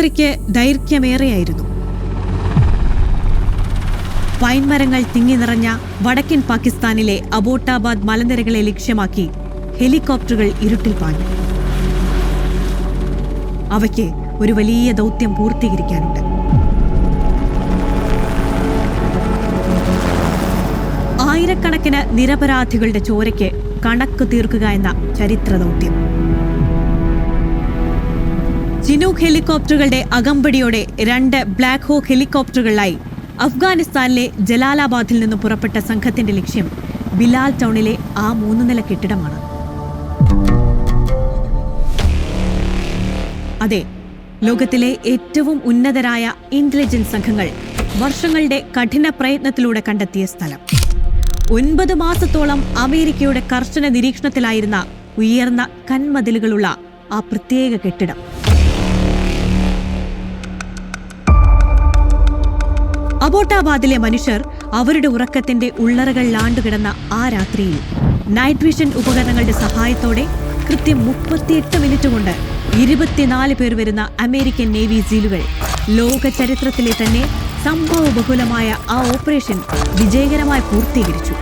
യാത്രയ്ക്ക് ദൈർഘ്യമേറെയായിരുന്നു. പൈൻമരങ്ങൾ തിങ്ങി നിറഞ്ഞ വടക്കൻ പാകിസ്ഥാനിലെ അബോട്ടാബാദ് മലനിരകളെ ലക്ഷ്യമാക്കി ഹെലികോപ്റ്ററുകൾ ഇരുട്ടിൽ പാഞ്ഞു. അവയ്ക്ക് ഒരു വലിയ ദൗത്യം പൂർത്തീകരിക്കാനുണ്ട്. ആയിരക്കണക്കിന് നിരപരാധികളുടെ ചോരയ്ക്ക് കണക്ക് തീർക്കുക എന്ന ചരിത്ര ദൗത്യം. ചിനൂക്ക് ഹെലികോപ്റ്ററുകളുടെ അകമ്പടിയോടെ രണ്ട് ബ്ലാക്ക് ഹോക്ക് ഹെലികോപ്റ്ററുകളായി അഫ്ഗാനിസ്ഥാനിലെ ജലാലാബാദിൽ നിന്ന് പുറപ്പെട്ട സംഘത്തിന്റെ ലക്ഷ്യം ബിലാൽ ടൗണിലെ ആ മൂന്ന് നില കെട്ടിടമാണ്. അതെ ലോകത്തിലെ ഏറ്റവും ഉന്നതരായ ഇന്റലിജൻസ് സംഘങ്ങൾ വർഷങ്ങളുടെ കഠിന പ്രയത്നത്തിലൂടെ കണ്ടെത്തിയ സ്ഥലം. ഒൻപത് മാസത്തോളം അമേരിക്കയുടെ കർശന നിരീക്ഷണത്തിലായിരുന്ന ഉയർന്ന കന്മതിലുകളുള്ള ആ പ്രത്യേക കെട്ടിടം. അബോട്ടാബാദിലെ മനുഷ്യർ അവരുടെ ഉറക്കത്തിന്റെ ഉള്ളറകൾ ലാണ്ടുകിടന്ന ആ രാത്രിയിൽ നൈറ്റ് വിഷൻ ഉപകരണങ്ങളുടെ സഹായത്തോടെ കൃത്യം മുപ്പത്തിയെട്ട് മിനിറ്റ് കൊണ്ട് ഇരുപത്തിനാല് പേർ വരുന്ന അമേരിക്കൻ നേവി സീലുകൾ ലോക ചരിത്രത്തിലെ തന്നെ സംഭവ ബഹുലമായ ആ ഓപ്പറേഷൻ വിജയകരമായി പൂർത്തീകരിച്ചു.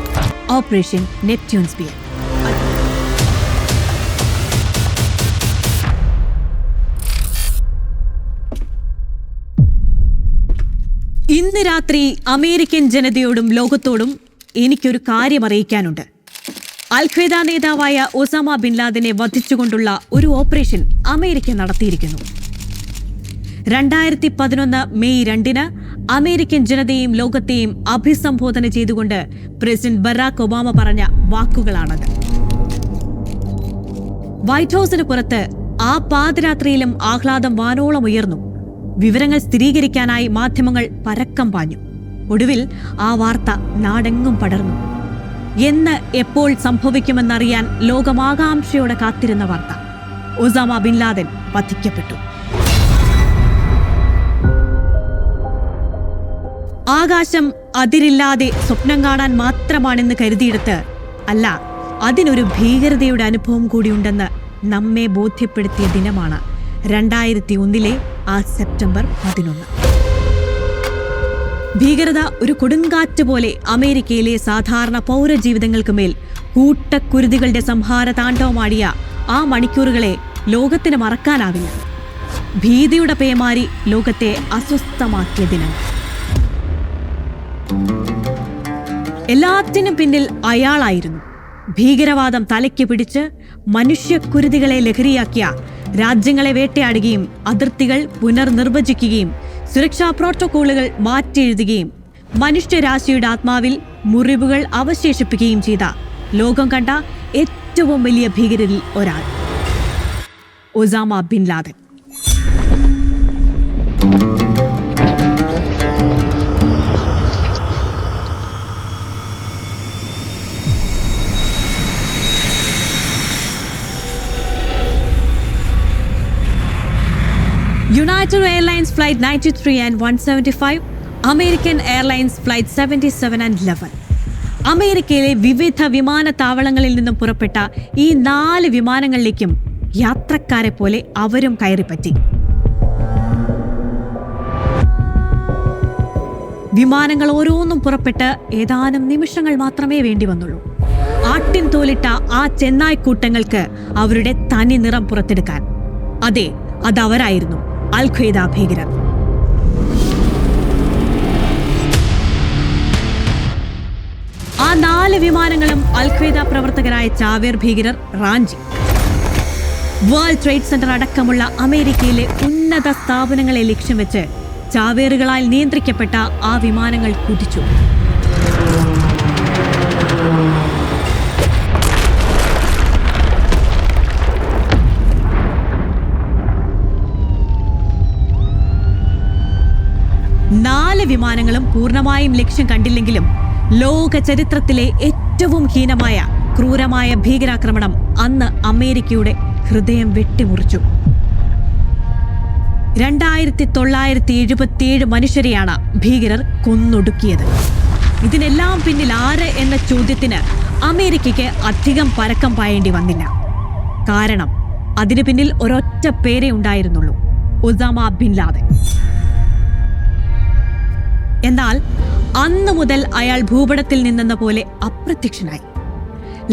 ഓപ്പറേഷൻ നെപ്റ്റ്യൂൺ സ്പിയർ ഇന്ന് രാത്രി അമേരിക്കൻ ജനതയോടും ലോകത്തോടും എനിക്കൊരു കാര്യം അറിയിക്കാനുണ്ട്. അൽ ഖ്വയ്ദ നേതാവായ ഒസാമ ബിൻ ലാദനെ വധിച്ചുകൊണ്ടുള്ള ഒരു ഓപ്പറേഷൻ അമേരിക്ക നടത്തിയിരിക്കുന്നു. രണ്ടായിരത്തി പതിനൊന്ന് മെയ് രണ്ടിന് അമേരിക്കൻ ജനതയെയും ലോകത്തെയും അഭിസംബോധന ചെയ്തുകൊണ്ട് പ്രസിഡന്റ് ബറാക് ഒബാമ പറഞ്ഞ വാക്കുകളാണത്. വൈറ്റ് ഹൌസിന് പുറത്ത് ആ പാതിരാത്രിയിലും ആഹ്ലാദം വാനോളം ഉയർന്നു. വിവരങ്ങൾ സ്ഥിരീകരിക്കാനായി മാധ്യമങ്ങൾ പരക്കം പാഞ്ഞു. ഒടുവിൽ ആ വാർത്ത നാടെങ്ങും പടർന്നു. എന്ന് എപ്പോൾ സംഭവിക്കുമെന്നറിയാൻ ലോകമാകാംക്ഷയോടെ കാത്തിരുന്ന വാർത്ത. ഒസാമ ബിൻ ലാദൻ വധിക്കപ്പെട്ടു. ആകാശം അതിരില്ലാതെ സ്വപ്നം കാണാൻ മാത്രമാണെന്ന് കരുതിയെടുത്ത് അല്ല അതിനൊരു ഭീകരതയുടെ അനുഭവം കൂടിയുണ്ടെന്ന് നമ്മെ ബോധ്യപ്പെടുത്തിയ ദിനമാണ് രണ്ടായിരത്തി ഒന്നിലെ ആ സെപ്റ്റംബർ പതിനൊന്ന്. ഭീകരത ഒരു കൊടുങ്കാറ്റ് പോലെ അമേരിക്കയിലെ സാധാരണ പൗരജീവിതങ്ങൾക്ക് മേൽ കൂട്ടക്കുരുതികളുടെ സംഹാര താണ്ഡവമാടിയ ആ മണിക്കൂറുകളെ ലോകത്തിന് മറക്കാനാവില്ല. ഭീതിയുടെ പേമാരി ലോകത്തെ അസ്വസ്ഥമാക്കിയ ദിനം. എല്ലാത്തിനും പിന്നിൽ അയാളായിരുന്നു. ഭീകരവാദം തലയ്ക്ക് പിടിച്ച് മനുഷ്യക്കുരുതികളെ ലഹരിയാക്കിയ രാജ്യങ്ങളെ വേട്ടയാടുകയും അതിർത്തികൾ പുനർനിർവചിക്കുകയും സുരക്ഷാ പ്രോട്ടോക്കോളുകൾ മാറ്റിയെഴുതുകയും മനുഷ്യരാശിയുടെ ആത്മാവിൽ മുറിവുകൾ അവശേഷിപ്പിക്കുകയും ചെയ്ത ലോകം കണ്ട ഏറ്റവും വലിയ ഭീകരരിൽ ഒരാൾ. Osama bin Laden. United Airlines flight ninety three and one seventy five American Airlines flight seventy seven and eleven അമേരിക്കയിലെ വിവിധ വിമാനത്താവളങ്ങളിൽ നിന്നും പുറപ്പെട്ട ഈ നാല് വിമാനങ്ങളിലേക്കും യാത്രക്കാരെ പോലെ അവരും കയറിപ്പറ്റി. വിമാനങ്ങൾ ഓരോന്നും പുറപ്പെട്ട് ഏതാനും നിമിഷങ്ങൾ മാത്രമേ വേണ്ടി വന്നുള്ളൂ. ആട്ടിൻ തോലിട്ട ആ ചെന്നായ്ക്കൂട്ടങ്ങൾക്ക് അവരുടെ തനി നിറം പുറത്തെടുക്കാൻ. അതെ അതവരായിരുന്നു. അൽ ഖ്വയ്ദ ഭീകരർ. ആ നാല് വിമാനങ്ങളും അൽ ഖ്വയ്ദ പ്രവർത്തകരായ ചാവേർ ഭീകരർ റാഞ്ചി. വേൾഡ് ട്രേഡ് സെന്റർ അടക്കമുള്ള അമേരിക്കയിലെ ഉന്നത സ്ഥാപനങ്ങളെ ലക്ഷ്യം വെച്ച് ചാവേറുകളാൽ നിയന്ത്രിക്കപ്പെട്ട ആ വിമാനങ്ങൾ കുതിച്ചു. നാല് വിമാനങ്ങളും പൂർണമായും ലക്ഷ്യം കണ്ടില്ലെങ്കിലും ലോക ചരിത്രത്തിലെ ഏറ്റവും ഹീനമായ ക്രൂരമായ ഭീകരാക്രമണം അന്ന് അമേരിക്കയുടെ ഹൃദയം വെട്ടിമുറിച്ചു. രണ്ടായിരത്തി തൊള്ളായിരത്തി എഴുപത്തിയേഴ് മനുഷ്യരെയാണ് ഭീകരർ കൊന്നൊടുക്കിയത്. ഇതിനെല്ലാം പിന്നിൽ ആര് എന്ന ചോദ്യത്തിന് അമേരിക്കയ്ക്ക് അധികം പരക്കം പായേണ്ടി വന്നില്ല. കാരണം അതിനു പിന്നിൽ ഒരൊറ്റ പേരേ ഉണ്ടായിരുന്നുള്ളൂ ഒസാമ ബിൻ ലാദൻ. എന്നാൽ അന്നു മുതൽ അയാൾ ഭൂപടത്തിൽ നിന്നെന്ന പോലെ അപ്രത്യക്ഷനായി.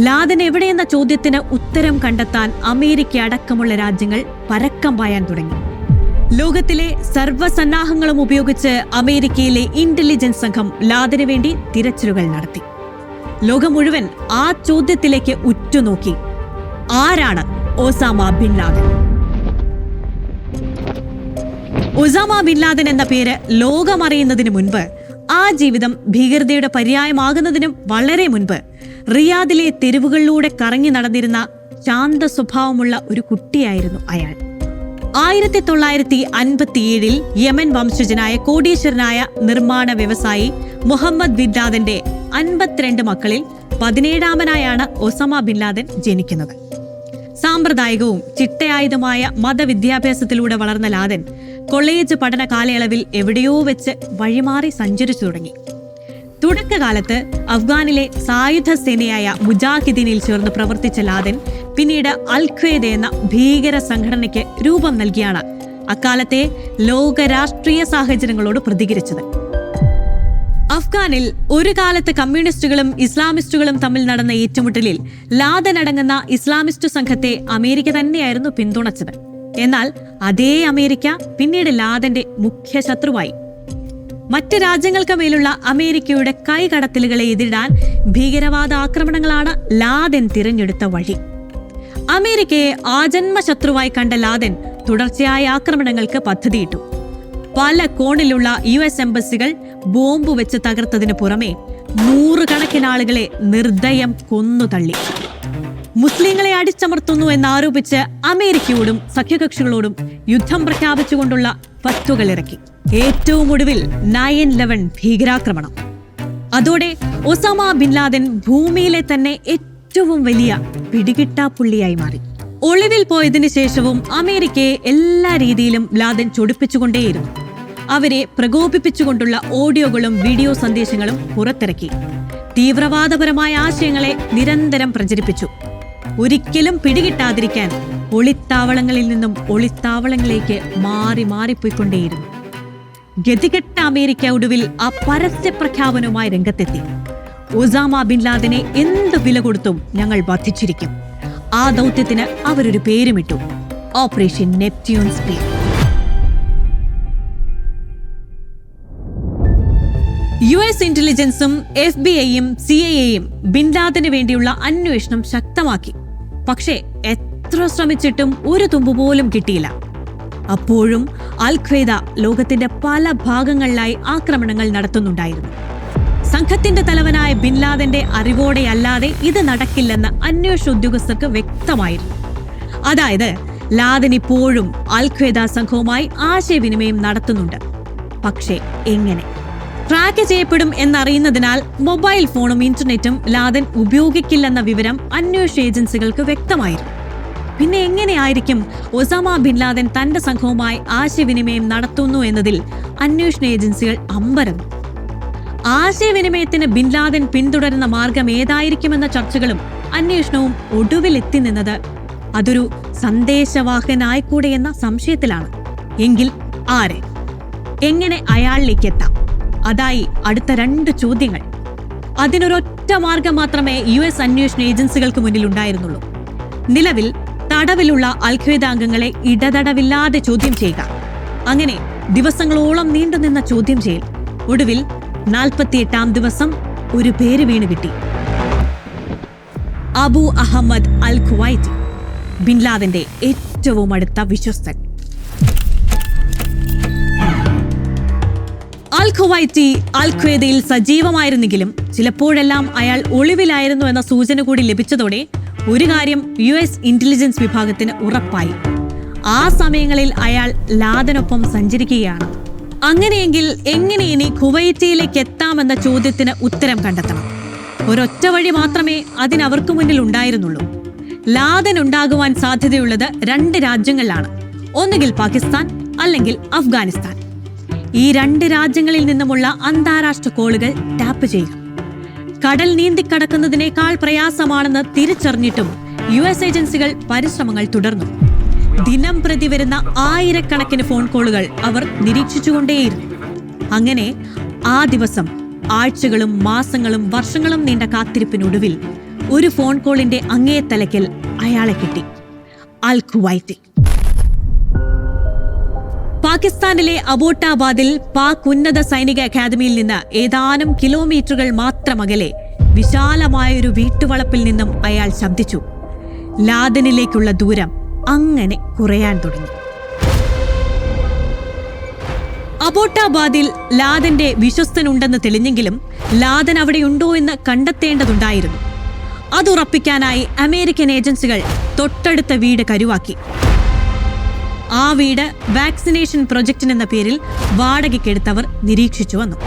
ലാദൻ എവിടെയെന്ന ചോദ്യത്തിന് ഉത്തരം കണ്ടെത്താൻ അമേരിക്ക അടക്കമുള്ള രാജ്യങ്ങൾ പരക്കം പായാൻ തുടങ്ങി. ലോകത്തിലെ സർവസന്നാഹങ്ങളും ഉപയോഗിച്ച് അമേരിക്കയിലെ ഇന്റലിജൻസ് സംഘം ലാദന് വേണ്ടി തിരച്ചിലുകൾ നടത്തി. ലോകം മുഴുവൻ ആ ചോദ്യത്തിലേക്ക് ഉറ്റുനോക്കി. ആരാണ് Osama bin Laden? Osama bin Laden എന്ന പേര് ലോകമറിയുന്നതിന് മുൻപ് ആ ജീവിതം ഭീകരതയുടെ പര്യായമാകുന്നതിനും വളരെ മുൻപ് റിയാദിലെ തെരുവുകളിലൂടെ കറങ്ങി നടന്നിരുന്ന ശാന്ത സ്വഭാവമുള്ള ഒരു കുട്ടിയായിരുന്നു അയാൾ. ആയിരത്തി തൊള്ളായിരത്തി അൻപത്തിയേഴിൽ യമൻ വംശജനായ കോടീശ്വരനായ നിർമ്മാണ വ്യവസായി മുഹമ്മദ് ബിൻ ലാദന്റെ അൻപത്തിരണ്ട് മക്കളിൽ പതിനേഴാമനായാണ് ഒസമ ബിൻ ലാദൻ ജനിക്കുന്നത്. സാമ്പ്രദായികവും ചിട്ടയായതുമായ മതവിദ്യാഭ്യാസത്തിലൂടെ വളർന്ന ലാദൻ കോളേജ് പഠന കാലയളവിൽ എവിടെയോ വെച്ച് വഴിമാറി സഞ്ചരിച്ചു തുടങ്ങി. തുടക്കകാലത്ത് അഫ്ഗാനിലെ സായുധ സേനയായ മുജാഹിദ്ദീനിൽ ചേർന്ന് പ്രവർത്തിച്ച ലാദൻ പിന്നീട് അൽ ഖ്വേദ എന്ന ഭീകര സംഘടനയ്ക്ക് രൂപം നൽകിയാണ്. അക്കാലത്തെ ലോക രാഷ്ട്രീയ സാഹചര്യങ്ങളോട് പ്രതികരിച്ചത്. അഫ്ഗാനിൽ ഒരു കാലത്ത് കമ്മ്യൂണിസ്റ്റുകളും ഇസ്ലാമിസ്റ്റുകളും തമ്മിൽ നടന്ന ഏറ്റുമുട്ടലിൽ ലാദൻ അടങ്ങുന്ന ഇസ്ലാമിസ്റ്റ് സംഘത്തെ അമേരിക്ക തന്നെയായിരുന്നു പിന്തുണച്ചത്. എന്നാൽ അതേ അമേരിക്ക പിന്നീട് ലാദന്റെ മുഖ്യ ശത്രുവായി. മറ്റ് രാജ്യങ്ങൾക്ക് മേലുള്ള അമേരിക്കയുടെ കൈകടത്തലുകളെ എതിരിടാൻ ഭീകരവാദ ആക്രമണങ്ങളാണ് ലാദൻ തിരഞ്ഞെടുത്ത വഴി. അമേരിക്കയെ ആജന്മ ശത്രുവായി കണ്ട ലാദൻ തുടർച്ചയായ ആക്രമണങ്ങൾക്ക് പദ്ധതിയിട്ടു. പല കോണിലുള്ള യു എസ് എംബസികൾ ബോംബ് വെച്ച് തകർത്തതിന് പുറമെ നൂറുകണക്കിന് ആളുകളെ നിർദ്ദയം കൊന്നുതള്ളി. മുസ്ലിങ്ങളെ അടിച്ചമർത്തുന്നു എന്നാരോപിച്ച് അമേരിക്കയോടും സഖ്യകക്ഷികളോടും യുദ്ധം പ്രഖ്യാപിച്ചുകൊണ്ടുള്ള പത്തുകൾ ഇറക്കി. ഏറ്റവും ഒടുവിൽ നയൻ ലെവൻ ഭീകരാക്രമണം. അതോടെ ഒസാമ ബിൻ ലാദൻ ഭൂമിയിലെ തന്നെ ഏറ്റവും വലിയ പിടികിട്ടാപ്പുള്ളിയായി മാറി. ഒളിവിൽ പോയതിനു ശേഷവും അമേരിക്കയെ എല്ലാ രീതിയിലും ലാദൻ ചൊടിപ്പിച്ചുകൊണ്ടേയിരുന്നു. അവരെ പ്രകോപിപ്പിച്ചുകൊണ്ടുള്ള ഓഡിയോകളും വീഡിയോ സന്ദേശങ്ങളും പുറത്തിറക്കി. തീവ്രവാദപരമായ ആശയങ്ങളെ നിരന്തരം പ്രചരിപ്പിച്ചു. ഒരിക്കലും പിടികിട്ടാതിരിക്കാൻ ഒളിത്താവളങ്ങളിൽ നിന്നും ഒളിത്താവളങ്ങളിലേക്ക് മാറി മാറിപ്പോയിക്കൊണ്ടേയിരുന്നു. ഗതികെട്ട അമേരിക്ക ഒടുവിൽ ആ പരസ്യ പ്രഖ്യാപനവുമായി രംഗത്തെത്തി. ഒസാമ ബിൻ ലാദനെ എന്ത് വില കൊടുത്തും ഞങ്ങൾ വധിച്ചിരിക്കും ആ ദൗത്യത്തിന് അവരൊരു പേരുമിട്ടു. Operation Neptune Spear. U S ഇന്റലിജൻസും F B ഐയും സി ഐ എയും ബിൻ ലാദന് വേണ്ടിയുള്ള അന്വേഷണം ശക്തമാക്കി. പക്ഷേ എത്ര ശ്രമിച്ചിട്ടും ഒരു തുമ്പ് പോലും കിട്ടിയില്ല. അപ്പോഴും അൽ ഖ്വേദ ലോകത്തിന്റെ പല ഭാഗങ്ങളിലായി ആക്രമണങ്ങൾ നടത്തുന്നുണ്ടായിരുന്നു. സംഘത്തിന്റെ തലവനായ ബിൻ ലാദന്റെ അറിവോടെയല്ലാതെ ഇത് നടക്കില്ലെന്ന് അന്വേഷണ ഉദ്യോഗസ്ഥർക്ക് വ്യക്തമായിരുന്നു. അതായത് ലാദൻ ഇപ്പോഴും അൽ ഖ്വേദ സംഘവുമായി ആശയവിനിമയം നടത്തുന്നുണ്ട്. പക്ഷേ എങ്ങനെ? ട്രാക്ക് ചെയ്യപ്പെടും എന്നറിയുന്നതിനാൽ മൊബൈൽ ഫോണും ഇന്റർനെറ്റും ലാദൻ ഉപയോഗിക്കില്ലെന്ന വിവരം അന്വേഷണ ഏജൻസികൾക്ക് വ്യക്തമായിരുന്നു. പിന്നെ എങ്ങനെയായിരിക്കും ഒസാമ ബിൻ ലാദൻ തന്റെ സംഘവുമായി ആശയവിനിമയം നടത്തുന്നു എന്നതിൽ അന്വേഷണ ഏജൻസികൾ അമ്പരന്നു ആശയവിനിമയത്തിന് ബിൻ ലാദൻ പിന്തുടരുന്ന മാർഗം ഏതായിരിക്കുമെന്ന ചർച്ചകളും അന്വേഷണവും ഒടുവിൽ എത്തി നിന്നത് അതൊരു സന്ദേശവാഹനായിക്കൂടെ എന്ന സംശയത്തിലാണ്. എങ്കിൽ ആരെ? എങ്ങനെ അയാളിലേക്ക് എത്താം അതായി അടുത്ത രണ്ട് ചോദ്യങ്ങൾ. അതിനൊരൊറ്റ മാർഗം മാത്രമേ യു എസ് അന്വേഷണ ഏജൻസികൾക്ക് മുന്നിൽ ഉണ്ടായിരുന്നുള്ളൂ നിലവിൽ തടവിലുള്ള അൽഖ്വേദ അംഗങ്ങളെ ഇടതടവില്ലാതെ ചോദ്യം ചെയ്യുക. അങ്ങനെ ദിവസങ്ങളോളം നീണ്ടുനിന്ന ചോദ്യം ചെയ്യൽ. ഒടുവിൽ നാൽപ്പത്തിയെട്ടാം ദിവസം ഒരു പേര് വീണ് കിട്ടി. Abu Ahmed al Kuwaiti bin ലാദന്റെ ഏറ്റവും അടുത്ത വിശ്വസ്തൻ. ഖുവൈറ്റി അൽ ഖ്വേദയിൽ സജീവമായിരുന്നെങ്കിലും ചിലപ്പോഴെല്ലാം അയാൾ ഒളിവിലായിരുന്നു എന്ന സൂചന കൂടി ലഭിച്ചതോടെ ഒരു കാര്യം യു എസ് ഇന്റലിജൻസ് വിഭാഗത്തിന് ഉറപ്പായി. ആ സമയങ്ങളിൽ അയാൾ ലാദനൊപ്പം സഞ്ചരിക്കുകയാണ്. അങ്ങനെയെങ്കിൽ എങ്ങനെ ഇനി കുവൈറ്റിയിലേക്ക് എത്താമെന്ന ചോദ്യത്തിന് ഉത്തരം കണ്ടെത്തണം. ഒരൊറ്റ വഴി മാത്രമേ അതിനവർക്ക് മുന്നിൽ ഉണ്ടായിരുന്നുള്ളൂ. ലാദൻ ഉണ്ടാകുവാൻ സാധ്യതയുള്ളത് രണ്ട് രാജ്യങ്ങളിലാണ്. ഒന്നുകിൽ പാകിസ്ഥാൻ അല്ലെങ്കിൽ അഫ്ഗാനിസ്ഥാൻ. ഈ രണ്ട് രാജ്യങ്ങളിൽ നിന്നുമുള്ള അന്താരാഷ്ട്ര കോളുകൾ ടാപ്പ് ചെയ്യുക. കടൽ നീന്തിക്കടക്കുന്നതിനേക്കാൾ പ്രയാസമാണെന്ന് തിരിച്ചറിഞ്ഞിട്ടും യു എസ് ഏജൻസികൾ പരിശ്രമങ്ങൾ തുടർന്നു. ദിനം പ്രതി വരുന്ന ആയിരക്കണക്കിന് ഫോൺ കോളുകൾ അവർ നിരീക്ഷിച്ചുകൊണ്ടേയിരുന്നു. അങ്ങനെ ആ ദിവസം ആഴ്ചകളും മാസങ്ങളും വർഷങ്ങളും നീണ്ട കാത്തിരിപ്പിനൊടുവിൽ ഒരു ഫോൺ കോളിന്റെ അങ്ങേ തലക്കൽ അയാളെ കിട്ടി. അൽ പാകിസ്ഥാനിലെ അബോട്ടാബാദിൽ പാക് ഉന്നത സൈനിക അക്കാദമിയിൽ നിന്ന് ഏതാനും കിലോമീറ്ററുകൾ മാത്രം അകലെ വിശാലമായൊരു വീട്ടുവളപ്പിൽ നിന്നും അയാൾ ശബ്ദിച്ചു. ലാദനിലേക്കുള്ള ദൂരം അങ്ങനെ കുറയാൻ തുടങ്ങി. അബോട്ടാബാദിൽ ലാദന്റെ വിശ്വസ്തനുണ്ടെന്ന് തെളിഞ്ഞെങ്കിലും ലാദൻ അവിടെയുണ്ടോ എന്ന് കണ്ടെത്തേണ്ടതുണ്ടായിരുന്നു. അതുറപ്പിക്കാനായി അമേരിക്കൻ ഏജൻസികൾ തൊട്ടടുത്ത വീട് കരുവാക്കി. ആ വീട് വാക്സിനേഷൻ പ്രൊജക്റ്റിന് എന്ന പേരിൽ വാടകയ്ക്കെടുത്തവർ നിരീക്ഷിച്ചു വന്നു.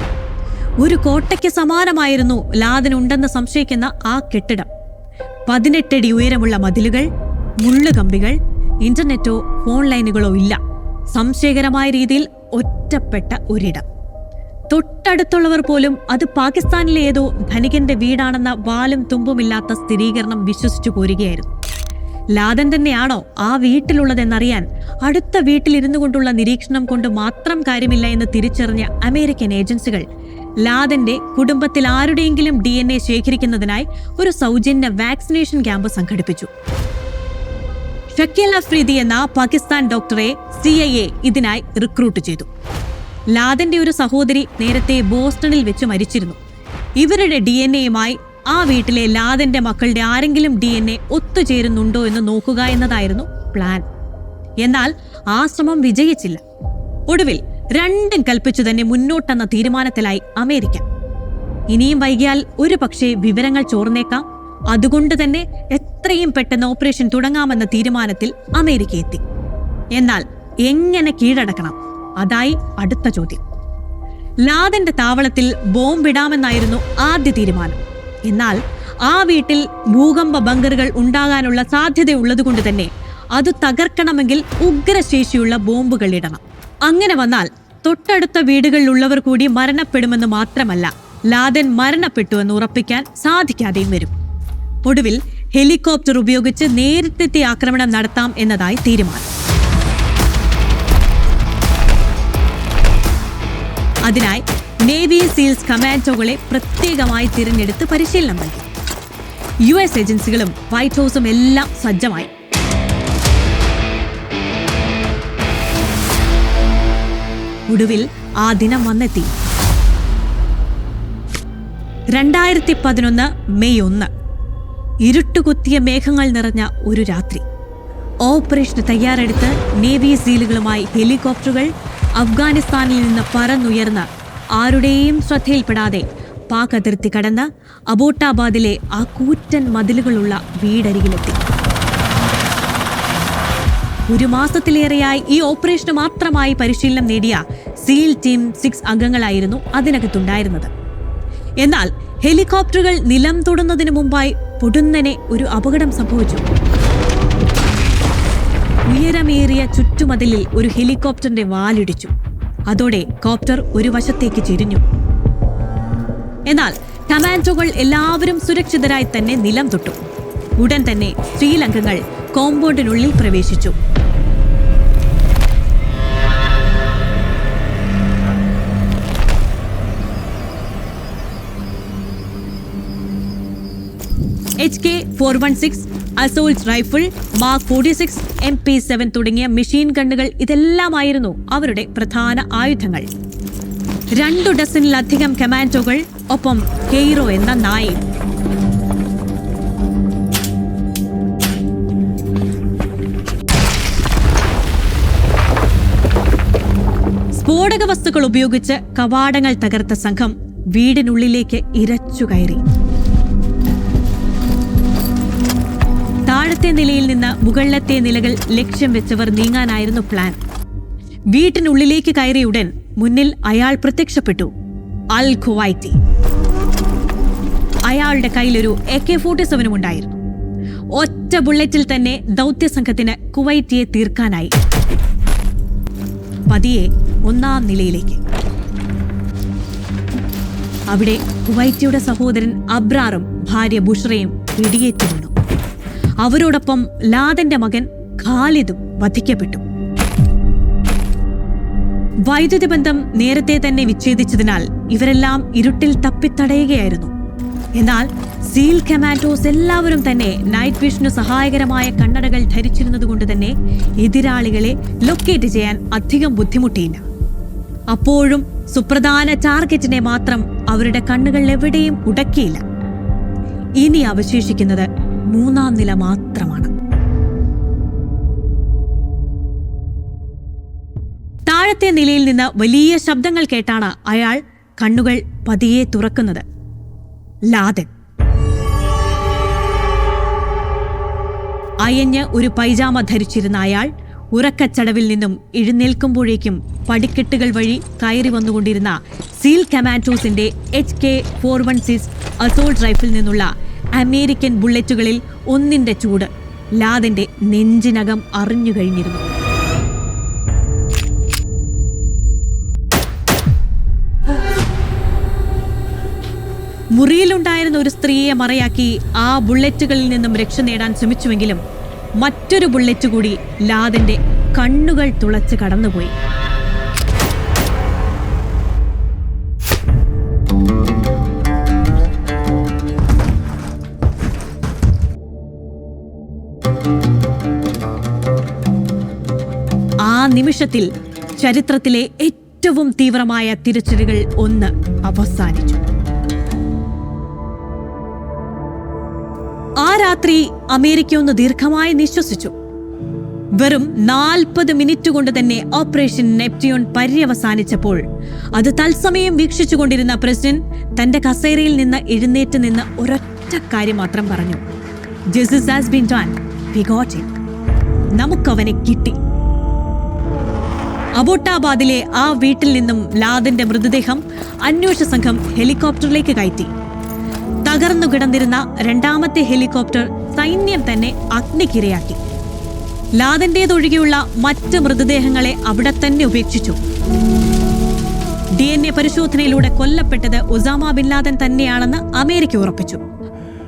ഒരു കോട്ടയ്ക്ക് സമാനമായിരുന്നു ലാദനുണ്ടെന്ന് സംശയിക്കുന്ന ആ കെട്ടിടം. പതിനെട്ടടി ഉയരമുള്ള മതിലുകൾ മുള്ളുകമ്പികൾ ഇന്റർനെറ്റോ ഫോൺ ലൈനുകളോ ഇല്ല. സംശയകരമായ രീതിയിൽ ഒറ്റപ്പെട്ട ഒരിടം. തൊട്ടടുത്തുള്ളവർ പോലും അത് പാകിസ്ഥാനിലെ ഏതോ ധനികന്റെ വീടാണെന്ന വാലും തുമ്പുമില്ലാത്ത സ്ഥിരീകരണം വിശ്വസിച്ചു പോരുകയായിരുന്നു. ലാദൻ തന്നെയാണോ ആ വീട്ടിലുള്ളതെന്നറിയാൻ അടുത്ത വീട്ടിലിരുന്നു കൊണ്ടുള്ള നിരീക്ഷണം കൊണ്ട് മാത്രം കാര്യമില്ല എന്ന് തിരിച്ചറിഞ്ഞ അമേരിക്കൻ ഏജൻസികൾ. ലാദന്റെ കുടുംബത്തിൽ ആരുടെയെങ്കിലും ഡി എൻ എ ശേഖരിക്കുന്നതിനായി ഒരു സൗജന്യ വാക്സിനേഷൻ ക്യാമ്പ് സംഘടിപ്പിച്ചു. ഷക്കീൽ അഫ്രീദി എന്ന പാകിസ്ഥാൻ ഡോക്ടറെ സി ഐ എ ഇതിനായി റിക്രൂട്ട് ചെയ്തു. ലാദന്റെ ഒരു സഹോദരി നേരത്തെ ബോസ്റ്റണിൽ വെച്ച് മരിച്ചിരുന്നു. ഇവരുടെ ഡി എൻ എയുമായി ആ വീട്ടിലെ ലാദന്റെ മക്കളുടെ ആരെങ്കിലും ഡി എൻ എ ഒത്തുചേരുന്നുണ്ടോ എന്ന് നോക്കുക എന്നതായിരുന്നു പ്ലാൻ എന്നാൽ ആ ശ്രമം വിജയിച്ചില്ല. ഒടുവിൽ രണ്ടും കൽപ്പിച്ചു തന്നെ മുന്നോട്ടെന്ന തീരുമാനത്തിലായി അമേരിക്ക. ഇനിയും വൈകിയാൽ ഒരു പക്ഷേ വിവരങ്ങൾ ചോർന്നേക്കാം. അതുകൊണ്ട് തന്നെ എത്രയും പെട്ടെന്ന് ഓപ്പറേഷൻ തുടങ്ങാമെന്ന തീരുമാനത്തിൽ അമേരിക്ക എത്തി. എന്നാൽ എങ്ങനെ കീഴടക്കണം? അതായി അടുത്ത ചോദ്യം. ലാദന്റെ താവളത്തിൽ ബോംബിടാമെന്നായിരുന്നു ആദ്യ തീരുമാനം. എന്നാൽ ആ വീട്ടിൽ ഭൂകമ്പ ബങ്കറുകൾ ഉണ്ടാകാനുള്ള സാധ്യത സാധ്യതയുള്ളതുകൊണ്ട് തന്നെ അത് തകർക്കണമെങ്കിൽ ഉഗ്രശേഷിയുള്ള ബോംബുകൾ ഇടണം. അങ്ങനെ വന്നാൽ തൊട്ടടുത്ത വീടുകളിലുള്ളവർ കൂടി മരണപ്പെടുമെന്ന് മാത്രമല്ല ലാദൻ മരണപ്പെട്ടു എന്ന് ഉറപ്പിക്കാൻ സാധിക്കാതെയും വരും. ഒടുവിൽ ഹെലികോപ്റ്റർ ഉപയോഗിച്ച് നേരിട്ടെത്തി ആക്രമണം നടത്താം എന്നതായി തീരുമാനം. അതിനായി നേവി സീൽസ് കമാൻഡോകളെ പ്രത്യേകമായി തിരഞ്ഞെടുത്ത് പരിശീലനം നൽകി. യു എസ് ഏജൻസികളും വൈറ്റ് ഹൗസും എല്ലാം സജ്ജമായി. ഒടുവിൽ ആ ദിനം വന്നെത്തി. രണ്ടായിരത്തി പതിനൊന്ന് മെയ് ഒന്ന്. ഇരുട്ടുകുത്തിയ മേഘങ്ങൾ നിറഞ്ഞ ഒരു രാത്രി. ഓപ്പറേഷന് തയ്യാറെടുത്ത് നേവി സീലുകളുമായി ഹെലികോപ്റ്ററുകൾ അഫ്ഗാനിസ്ഥാനിൽ നിന്ന് പറന്നുയർന്ന് ആരുടെയും ശ്രദ്ധയിൽപ്പെടാതെ പാക് അതിർത്തി കടന്ന് അബോട്ടാബാദിലെ ആ കൂറ്റൻ മതിലുകളുള്ള വീടരികിലെത്തി. ഒരു മാസത്തിലേറെയായി ഈ ഓപ്പറേഷന് മാത്രമായി പരിശീലനം നേടിയ സീൽ ടീം സിക്സ് അംഗങ്ങളായിരുന്നു അതിനകത്തുണ്ടായിരുന്നത്. എന്നാൽ ഹെലികോപ്റ്ററുകൾ നിലം തൊടുന്നതിന് മുമ്പായി പൊടുന്നനെ ഒരു അപകടം സംഭവിച്ചു. ഉയരമേറിയ ചുറ്റുമതിലിൽ ഒരു ഹെലികോപ്റ്ററിന്റെ വാലിടിച്ചു. അതോടെ കോപ്റ്റർ ഒരു വശത്തേക്ക് ചെരിഞ്ഞു. എന്നാൽ കമാൻഡോകൾ എല്ലാവരും സുരക്ഷിതരായി തന്നെ നിലം തൊട്ടു. ഉടൻ തന്നെ ശ്രീലങ്കങ്ങൾ കോമ്പൗണ്ടിനുള്ളിൽ പ്രവേശിച്ചു. H K four one six assault rifle mark forty six M P seven തുടങ്ങിയ മെഷീൻ ഗണ്ണുകൾ ഇതെല്ലാമായിരുന്നു അവരുടെ പ്രധാന ആയുധങ്ങൾ. രണ്ടു ഡസനിലധികം കമാൻഡോകൾ ഒപ്പം ഹെയ്റോ എന്ന നായയും. സ്ഫോടക വസ്തുക്കൾ ഉപയോഗിച്ച് കവാടങ്ങൾ തകർത്ത സംഘം വീടിനുള്ളിലേക്ക് ഇരച്ചു കയറി. താഴത്തെ നിലയിൽ നിന്ന് മുകളിലത്തെ നിലകൾ ലക്ഷ്യം വെച്ചവർ നീങ്ങാനായിരുന്നു പ്ലാൻ. വീട്ടിനുള്ളിലേക്ക് കയറിയ ഉടൻ മുന്നിൽ അയാൾ പ്രത്യക്ഷപ്പെട്ടു. അൽ ഖുവൈറ്റി അയാളുടെ കയ്യിലൊരു എ കെ ഫോർട്ടി സെവനും ഉണ്ടായിരുന്നു. ഒറ്റ ബുള്ളറ്റിൽ തന്നെ ദൗത്യസംഘത്തിന് കുവൈറ്റിയെ തീർക്കാനായി. പതിയെ ഒന്നാം നിലയിലേക്ക്. അവിടെ കുവൈറ്റിയുടെ സഹോദരൻ അബ്രാറും ഭാര്യ ബുഷ്റയും വെടിയേറ്റു വീണു. അവരോടൊപ്പം ലാദന്റെ മകൻ ഖാലിദും വധിക്കപ്പെട്ടു. വൈദ്യുതി ബന്ധം നേരത്തെ തന്നെ വിച്ഛേദിച്ചതിനാൽ ഇവരെല്ലാം ഇരുട്ടിൽ തപ്പിത്തടയുകയായിരുന്നു. എന്നാൽ സീൽ കമാൻഡോസ് എല്ലാവരും തന്നെ നൈറ്റ് വിഷ്ണു സഹായകരമായ കണ്ണടകൾ ധരിച്ചിരുന്നതുകൊണ്ട് തന്നെ എതിരാളികളെ ലൊക്കേറ്റ് ചെയ്യാൻ അധികം ബുദ്ധിമുട്ടിയില്ല. അപ്പോഴും സുപ്രധാന ടാർഗറ്റിനെ മാത്രം അവരുടെ കണ്ണുകൾ എവിടെയും ഉടക്കിയില്ല. ഇനി അവശേഷിക്കുന്നത് മൂന്നാം നില മാത്രമാണ്. താഴത്തെ നിലയിൽ നിന്ന് വലിയ ശബ്ദങ്ങൾ കേട്ടാണ് അയാൾ കണ്ണുകൾ പതിയെ തുറക്കുന്നത്. ലാദൻ അയഞ്ഞ് ഒരു പൈജാമ ധരിച്ചിരുന്ന അയാൾ ഉറക്കച്ചടവിൽ നിന്നും എഴുന്നേൽക്കുമ്പോഴേക്കും പടിക്കെട്ടുകൾ വഴി കയറി വന്നുകൊണ്ടിരുന്ന seal കമാൻഡോസിന്റെ H K four one six assault rifle നിന്നുള്ള അമേരിക്കൻ ബുള്ളറ്റുകളിൽ ഒന്നിന്റെ ചൂട് ലാദന്റെ നെഞ്ചിനകം അറിഞ്ഞു കഴിഞ്ഞിരുന്നു. മുറിയിലുണ്ടായിരുന്ന ഒരു സ്ത്രീയെ മറയാക്കി ആ ബുള്ളറ്റുകളിൽ നിന്നും രക്ഷ നേടാൻ ശ്രമിച്ചുവെങ്കിലും മറ്റൊരു ബുള്ളറ്റ് കൂടി ലാദന്റെ കണ്ണുകൾ തുളച്ച് കടന്നുപോയി. ആ നിമിഷത്തിൽ ചരിത്രത്തിലെ ഏറ്റവും തീവ്രമായ തിരച്ചിലുകൾ ഒന്ന് അവസാനിച്ചു. ആ രാത്രി അമേരിക്ക ഒന്ന് ദീർഘമായി നിശ്വസിച്ചു. വെറും നാൽപ്പത് മിനിറ്റ് കൊണ്ട് തന്നെ ഓപ്പറേഷൻ നെപ്റ്റ്യൂൺ പര്യവസാനിച്ചപ്പോൾ അത് തത്സമയം വീക്ഷിച്ചുകൊണ്ടിരുന്ന പ്രസിഡന്റ് തന്റെ കസേരയിൽ നിന്ന് എഴുന്നേറ്റ് നിന്ന് ഒരൊറ്റ കാര്യം മാത്രം പറഞ്ഞു. ജസ്റ്റിസ് ഹാസ് ബീൻ ഡൺ നമുക്കവനെ കിട്ടി. അബോട്ടാബാദിലെ ആ വീട്ടിൽ നിന്നും ലാദന്റെ മൃതദേഹം അന്വേഷണ സംഘം ഹെലികോപ്റ്ററിലേക്ക് കയറ്റി. തകർന്നു കിടന്നിരുന്ന രണ്ടാമത്തെ ഹെലികോപ്റ്റർ സൈന്യം തന്നെ അഗ്നിക്കിരയാക്കി. ലാദന്റേതൊഴികെയുള്ള മറ്റ് മൃതദേഹങ്ങളെ അവിടെ തന്നെ ഉപേക്ഷിച്ചു. ഡി എൻ എ പരിശോധനയിലൂടെ കൊല്ലപ്പെട്ടത് ഒസാമ ബിൻ ലാദൻ തന്നെയാണെന്ന് അമേരിക്ക ഉറപ്പിച്ചു.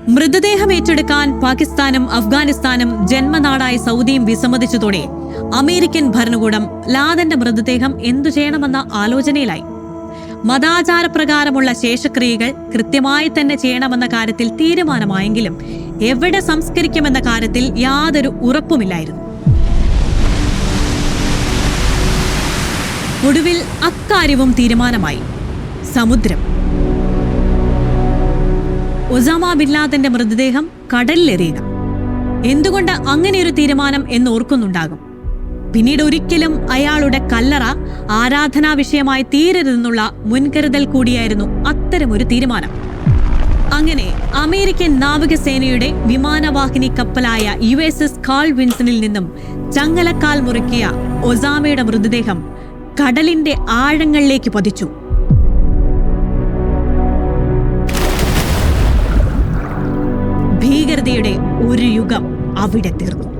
മൃതദേഹം ഏറ്റെടുക്കാൻ പാകിസ്ഥാനും അഫ്ഗാനിസ്ഥാനും ജന്മനാടായ സൗദിയും വിസമ്മതിച്ചതോടെ അമേരിക്കൻ ഭരണകൂടം ലാദന്റെ മൃതദേഹം എന്തു ചെയ്യണമെന്ന ആലോചനയിലായി. മതാചാരപ്രകാരമുള്ള ശേഷക്രിയകൾ കൃത്യമായി തന്നെ ചെയ്യണമെന്ന കാര്യത്തിൽ തീരുമാനമായെങ്കിലും എവിടെ സംസ്കരിക്കുമെന്ന കാര്യത്തിൽ യാതൊരു ഉറപ്പുമില്ലായിരുന്നു. ഒടുവിൽ അക്കാര്യവും തീരുമാനമായി. സമുദ്രം. ഒസാമ ബിൻലാദന്റെ മൃതദേഹം കടലിലെറിയുക. എന്തുകൊണ്ട് അങ്ങനെയൊരു തീരുമാനം എന്ന് ഓർക്കുന്നുണ്ടാകും. പിന്നീട് ഒരിക്കലും അയാളുടെ കല്ലറ ആരാധനാ വിഷയമായി തീരരുതെന്നുള്ള മുൻകരുതൽ കൂടിയായിരുന്നു അത്തരമൊരു തീരുമാനം. അങ്ങനെ അമേരിക്കൻ നാവികസേനയുടെ വിമാനവാഹിനി കപ്പലായ യു എസ് എസ് കാൾ വിൻസണിൽ നിന്നും ചങ്ങലക്കാൽ മുറുക്കിയ ഒസാമയുടെ മൃതദേഹം കടലിന്റെ ആഴങ്ങളിലേക്ക് പതിച്ചു. ഭീകരതയുടെ ഒരു യുഗം അവിടെ തീർന്നു